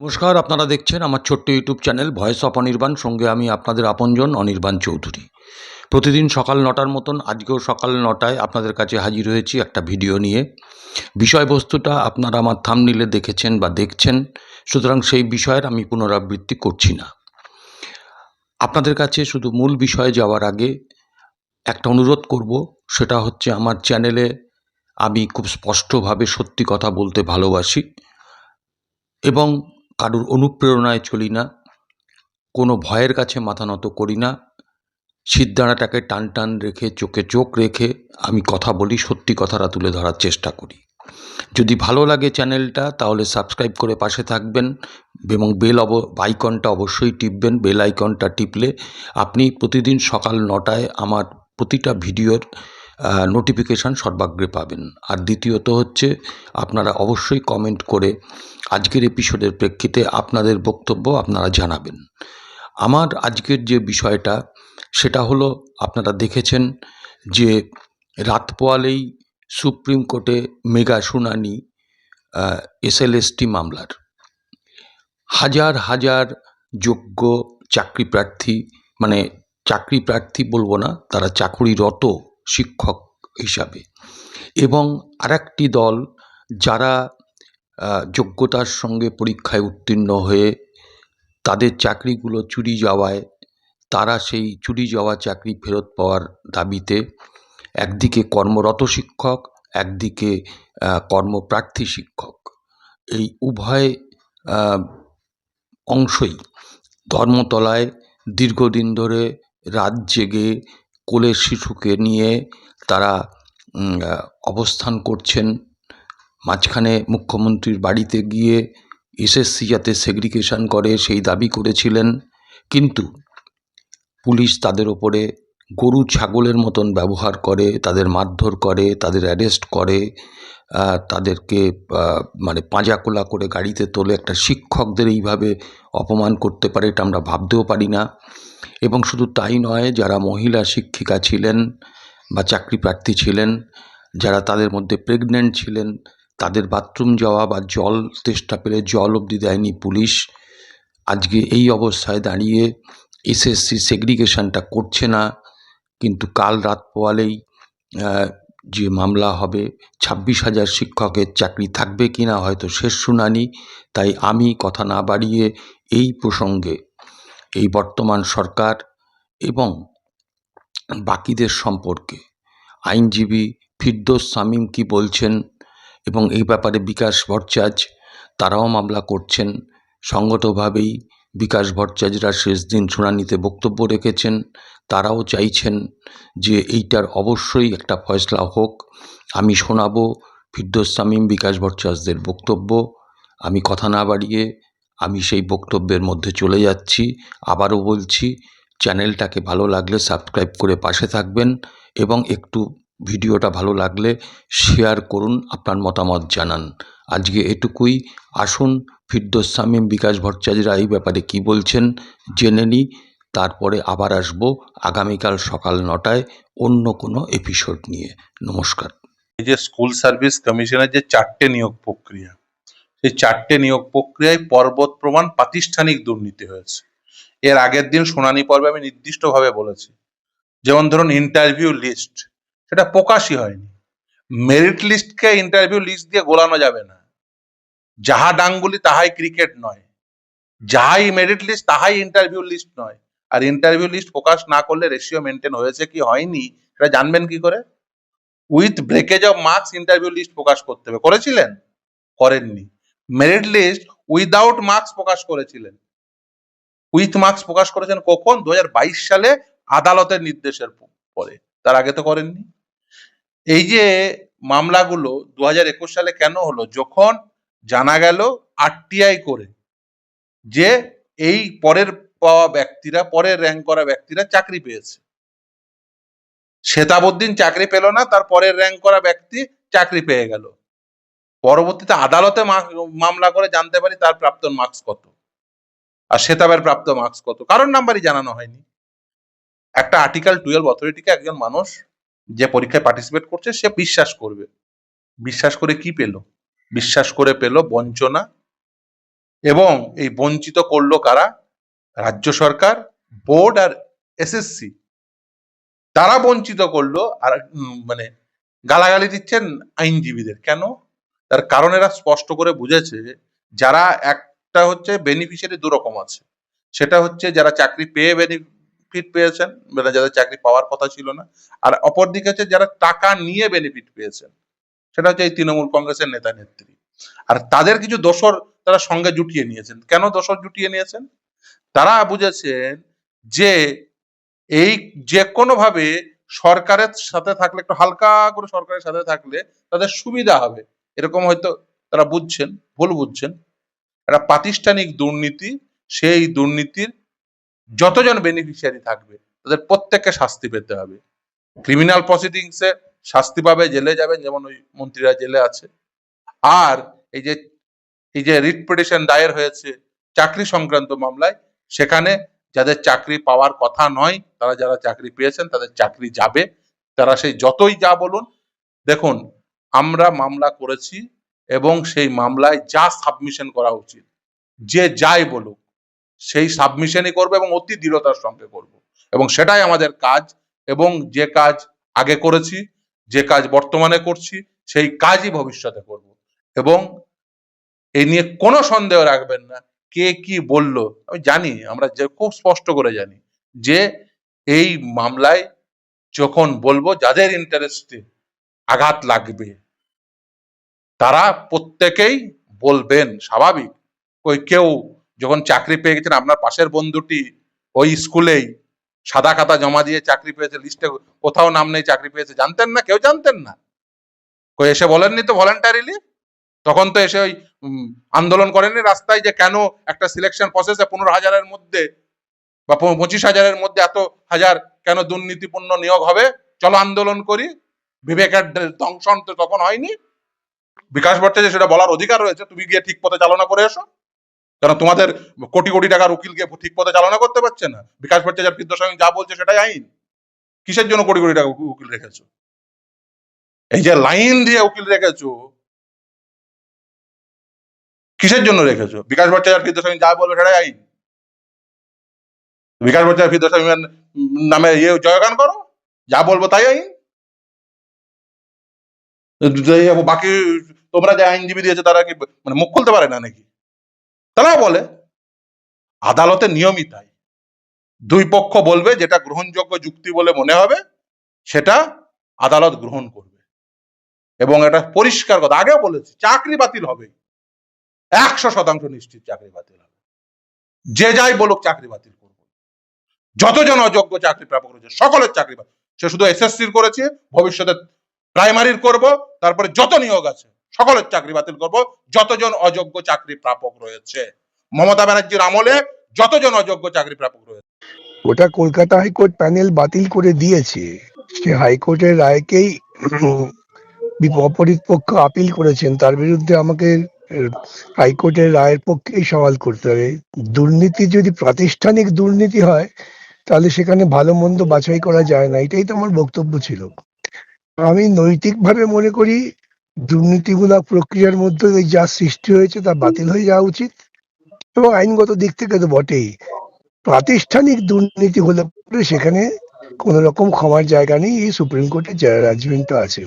নমস্কার, আপনারা দেখছেন আমার ছোট্ট YouTube channel voice of Anirban. সঙ্গে আমি আপনাদের আপনজন অনির্বাণ চৌধুরী। প্রতিদিন সকাল নটার মতন, আজকেও সকাল নটায় আপনাদের কাছে হাজির হয়েছি একটা ভিডিও নিয়ে। বিষয়বস্তুটা আপনারা আমার থামনিলে দেখেছেন বা দেখছেন, সুতরাং সেই বিষয়ের আমি পুনরাবৃত্তি করছি না। আপনাদের কাছে শুধু মূল বিষয়ে যাওয়ার আগে একটা অনুরোধ করব, সেটা হচ্ছে আমার চ্যানেলে আমি খুব স্পষ্টভাবে সত্যি কথা বলতে ভালোবাসি এবং কারুর অনুপ্রেরণায় চলি না, কোনো ভয়ের কাছে মাথা নত করি না সিদ্ধানাটাকে টান টান রেখে, চোখে চোখ রেখে আমি কথা বলি, সত্যি কথাটা তুলে ধরার চেষ্টা করি। যদি ভালো লাগে চ্যানেলটা, তাহলে সাবস্ক্রাইব করে পাশে থাকবেন এবং বেল অব, আইকনটা অবশ্যই টিপবেন, বেল আইকনটা টিপলে আপনি প্রতিদিন সকাল নটায় আমার প্রতিটা ভিডিওর নোটিফিকেশান সর্বাগ্রে পাবেন। আর দ্বিতীয়ত হচ্ছে, আপনারা অবশ্যই কমেন্ট করে আজকের এপিসোডের প্রেক্ষিতে আপনাদের বক্তব্য আপনারা জানাবেন। আমার আজকের যে বিষয়টা, সেটা হলো, আপনারা দেখেছেন যে রাত পোয়ালেই সুপ্রিম কোর্টে মেগা শুনানি এসএলএসটি মামলার। হাজার হাজার যোগ্য চাকরি প্রার্থী মানে চাকরি প্রার্থী বলব না, তারা চাকুরিরত শিক্ষক হিসাবে। এবং আরেকটি দল যারা যোগ্যতার সঙ্গে পরীক্ষায় উত্তীর্ণ হয়ে তাদের চাকরিগুলো চুরি যাওয়ায়, তারা সেই চুরি যাওয়া চাকরি ফেরত পাওয়ার দাবিতে একদিকে কর্মরত শিক্ষক, একদিকে কর্মপ্রার্থী শিক্ষক। এই উভয় অংশই ধর্মতলায় দীর্ঘদিন ধরে রাত জেগে কোলের শিশুকে নিয়ে তারা অবস্থান করছেন। মাঝখানে মুখ্যমন্ত্রীর বাড়িতে গিয়ে এসএসসি যাতে সেগ্রিগেশন করে সেই দাবি করেছিলেন। কিন্তু পুলিশ তাদের ওপরে গরু ছাগলের মতন ব্যবহার করে, তাদের মারধর করে, তাদের অ্যারেস্ট করে তাদেরকে মানে পাঁজাকোলা করে গাড়িতে তোলে। একটা শিক্ষকদের এইভাবে অপমান করতে পারে এটা আমরা ভাবতেও পারি না। এবং শুধু তাই নয়, যারা মহিলা শিক্ষিকা ছিলেন বা চাকরি প্রার্থী ছিলেন, যারা তাদের মধ্যে প্রেগনেন্ট ছিলেন, তাদের বাথরুম যাওয়া বা জল তেষ্টা পেলে জল অবধি দেয়নি পুলিশ। আজকে এই অবস্থায় দাঁড়িয়ে এসএসসি সেগ্রিগেশনটা করছে না, কিন্তু কাল রাত পোয়ালেই যে মামলা হবে, ছাব্বিশ হাজার শিক্ষকের চাকরি থাকবে কি না হয়তো শেষ শুনানি, তাই আমি কথা না বাড়িয়ে এই প্রসঙ্গে এই বর্তমান সরকার এবং বাকিদের সম্পর্কে। আইনজীবী ফিরদোস সামিম কি বলছেন এবং এই ব্যাপারে বিকাশ ভট্টাচার্য, তারাও মামলা করছেন। সঙ্গতভাবেই বিকাশ ভট্টাচার্যরা শেষ দিন শুনানিতে বক্তব্য রেখেছেন। তারাও চাইছেন যে এইটার অবশ্যই একটা ফয়সলা হোক। আমি শোনাবো ফিরদোস সামিম বিকাশ ভট্টাচার্যদের বক্তব্য। আমি কথা না বাড়িয়ে আমি সেই বক্তব্যের মধ্যে চলে যাচ্ছি। আবারও বলছি, চ্যানেলটাকে ভালো লাগলে সাবস্ক্রাইব করে পাশে থাকবেন এবং একটু ভিডিওটা ভালো লাগলে শেয়ার করুন, আপনার মতামত জানান। আজকে এটুকুই। আসুন, ফিরদোস বিকাশ ভট্টাচার্যরা এই ব্যাপারে কি বলছেন জেনে নিই। তারপরে আবার আসব আগামীকাল সকাল নটায় অন্য কোনো এপিসোড নিয়ে। নমস্কার। এই যে স্কুল সার্ভিস কমিশনের যে চারটে নিয়োগ প্রক্রিয়া সেই চারটে নিয়োগ প্রক্রিয়ায় পর্বত প্রমাণ প্রাতিষ্ঠানিক দুর্নীতি হয়েছে। এর আগের দিন শুনানি পর্বে আমি নির্দিষ্টভাবে বলেছি, যেমন ধরুন ইন্টারভিউ লিস্ট সেটা প্রকাশই হয়নি। মেরিট লিস্টকে ইন্টারভিউ লিস্ট দিয়ে গোলানো যাবে না। যাহা ডাঙ্গুলি তাহাই ক্রিকেট নয়। যাহাই মেরিট লিস্ট তাহাই ইন্টারভিউ লিস্ট নয়। আর ইন্টারভিউ লিস্ট প্রকাশ না করলে রেশিও মেনটেন হয়েছে কি হয়নি, সেটা জানবেন কি করে? With breakage of marks interview list প্রকাশ করতে হবে। করেছিলেন? করেননি। মেরিট লিস্ট উইদাউট মার্কস প্রকাশ করেছিলেন। উইথ মার্কস প্রকাশ করেছেন কখন? দু হাজার বাইশ সালে আদালতের নির্দেশের পরে। তার আগে তো করেননি। এই যে মামলাগুলো দু একুশ সালে কেন হলো? যখন জানা গেল আরটিআই করে যে এই পরের পাওয়া ব্যক্তিরা, পরের র্যাঙ্ক করা ব্যক্তিরা চাকরি পেয়েছে। শ্বেতাবুদ্দিন চাকরি পেল না, তার পরের র্যাঙ্ক করা ব্যক্তি চাকরি পেয়ে গেল। পরবর্তীতে আদালতে মামলা করে জানতে পারি তার প্রাপ্ত মার্কস কত। আর শ্বেতাবের প্রাপ্ত মার্কস কত। কারণ নাম্বারই জানানো হয়নি। একটা আর্টিকেল টুয়েলভ অথরিটিকে একজন মানুষ যে পরীক্ষায় পার্টিসিপেট করছে, সে বিশ্বাস করবে। বিশ্বাস করে কি পেল? বিশ্বাস করে পেল বঞ্চনা এবং এই বঞ্চিত করল কারা? রাজ্য সরকার বোর্ড আর এসএসসি তারা বঞ্চিত করল আর মানে গালাগালি দিচ্ছেন আইনজীবীদের। কেন? তার কারণ এরা স্পষ্ট করে বুঝেছে যারা একটা হচ্ছে বেনিফিশিয়ারি দু রকম আছে। সেটা হচ্ছে যারা চাকরি পেয়ে বেনিফিট পেয়েছেন মানে যাদের চাকরি পাওয়ার কথা ছিল না, আর অপরদিকে হচ্ছে যারা টাকা নিয়ে বেনিফিট পেয়েছেন, সেটা হচ্ছে এই তৃণমূল কংগ্রেসের নেতা নেত্রী। আর তাদের কিছু দোসর তারা সঙ্গে জুটিয়ে নিয়েছেন। কেন দোসর জুটিয়ে নিয়েছেন? তারা বুঝেছেন যে এই যে কোনো ভাবে সরকারের সাথে থাকলে, একটু হালকা করে সরকারের সাথে থাকলে তাদের সুবিধা হবে। এরকম হয়তো তারা বুঝছেন, ভুল বুঝছেন। একটা প্রাতিষ্ঠানিক দুর্নীতি, সেই দুর্নীতির যতজন বেনিফিশিয়ারি থাকবে, তাদের প্রত্যেককে শাস্তি পেতে হবে। ক্রিমিনাল প্রসিডিংসে শাস্তি পাবে, জেলে যাবেন যেমন ওই মন্ত্রীরা জেলে আছে। আর এই যে এই যে রিট পিটিশন দায়ের হয়েছে চাকরি সংক্রান্ত মামলায়, সেখানে যাদের চাকরি পাওয়ার কথা নয়, তারা যারা চাকরি পেয়েছেন, তাদের চাকরি যাবে। তারা সেই যতই যা বলুন, দেখুন আমরা মামলা করেছি এবং সেই মামলায় যা সাবমিশন করা উচিত, যে যাই বলুক, সেই সাবমিশনই করবে এবং অতি দৃঢ়তার সঙ্গে করব। এবং সেটাই আমাদের কাজ এবং যে কাজ আগে করেছি, যে কাজ বর্তমানে করছি, সেই কাজই ভবিষ্যতে করব। এবং এই নিয়ে কোনো সন্দেহ রাখবেন না, কে কি বলল, আমি জানি, আমরা যে খুব স্পষ্ট করে জানি যে এই মামলায় যখন বলব, যাদের ইন্টারেস্টে আঘাত লাগবে। তারা প্রত্যেকেই বলবেন, স্বাভাবিক। ওই কেউ যখন চাকরি পেয়ে গেছেন, আপনার পাশের বন্ধুটি ওই স্কুলেই সাদা খাতা জমা দিয়ে চাকরি পেয়েছে, লিস্টে কোথাও নাম নেই, চাকরি পেয়েছে। জানতেন না? কেউ জানতেন না? কই এসে বলেননি তো ভলেন্টারিলি তখন তো এসে ওই আন্দোলন করেননি রাস্তায় যে কেন একটা সিলেকশন প্রসেসে পনেরো হাজারের মধ্যে বা পঁচিশ হাজারের মধ্যে এত হাজার কেন দুর্নীতিপূর্ণ নিয়োগ হবে? চলো আন্দোলন করি। বিবেকের দংশন তো তখন হয়নি? বিকাশ ভট্টাচার্য সেটা বলার অধিকার রয়েছে, তুমি গিয়ে ঠিক পথে চালনা করে এসো। কারণ তোমাদের কোটি কোটি টাকার উকিলকে ঠিক পথে চালনা করতে পারছে না? বিকাশ ভট্টাচার্য বিদ্যাসাগর যা বলছে সেটাই আইন। কিসের জন্য কোটি কোটি টাকা উকিল রেখেছো? এই যে লাইন দিয়ে উকিল রেখেছো, কিসের জন্য রেখেছো? বিকাশ ভট্টাচার্য বিদ্যাসাগর যা বলবে সেটাই আইন। বিকাশ ভট্টাচার্য বিদ্যাসাগর নামে ইয়ে জয়গান করো, যা বলব তাই আইন। বাকি তোমরা যে আইনজীবী দিয়েছে তারা কি মানে মুখ খুলতে পারে না নাকি? তারা বলে আদালতের নিয়মই তাই। দুই পক্ষ বলবে যেটা গ্রহণযোগ্য যুক্তি বলে মনে হবে, সেটা আদালত গ্রহণ করবে। এবং এটা পরিষ্কার কথা, আগেও বলেছি, চাকরি বাতিল হবে। একশো শতাংশ নিশ্চিত চাকরি বাতিল হবে। যে যাই বলুক চাকরি বাতিল করব। যতজন অযোগ্য চাকরি প্রাপক রয়েছে, সকলের চাকরি বাতিল। সে শুধু এসএসসির করেছে, ভবিষ্যতে প্রাইমারির করব তারপরে যত নিয়োগ আছে সকলের চাকরি বাতিল করব যতজন অযোগ্য চাকরি প্রাপক রয়েছে। মমতা ব্যানার্জির আমলে যতজন অযোগ্য চাকরি প্রাপক রয়েছে। ওটা কলকাতা হাইকোর্ট প্যানেল বাতিল করে দিয়েছে। সে হাইকোর্টের রায়কেই উম, বিপ- অপরিত পক্ষ আপিল করেছেন। তার বিরুদ্ধে আমাকে হাইকোর্টের রায়ের পক্ষেই সওয়াল করতে হবে। দুর্নীতি যদি প্রাতিষ্ঠানিক দুর্নীতি হয় তাহলে সেখানে ভালো মন্দ বাছাই করা যায় না। এটাই তো আমার বক্তব্য ছিল। আমি নৈতিকভাবে মনে করি দুর্নীতিমূলক প্রক্রিয়ার মধ্যে যা সৃষ্টি হয়েছে তা বাতিল হয়ে যাওয়া উচিত এবং আইনগত দিক থেকে তো বটেই। প্রাতিষ্ঠানিক দুর্নীতি হলে সেখানে কোন রকম ক্ষমার জায়গা নেই, এই সুপ্রিম কোর্টের জাজমেন্টও আছে।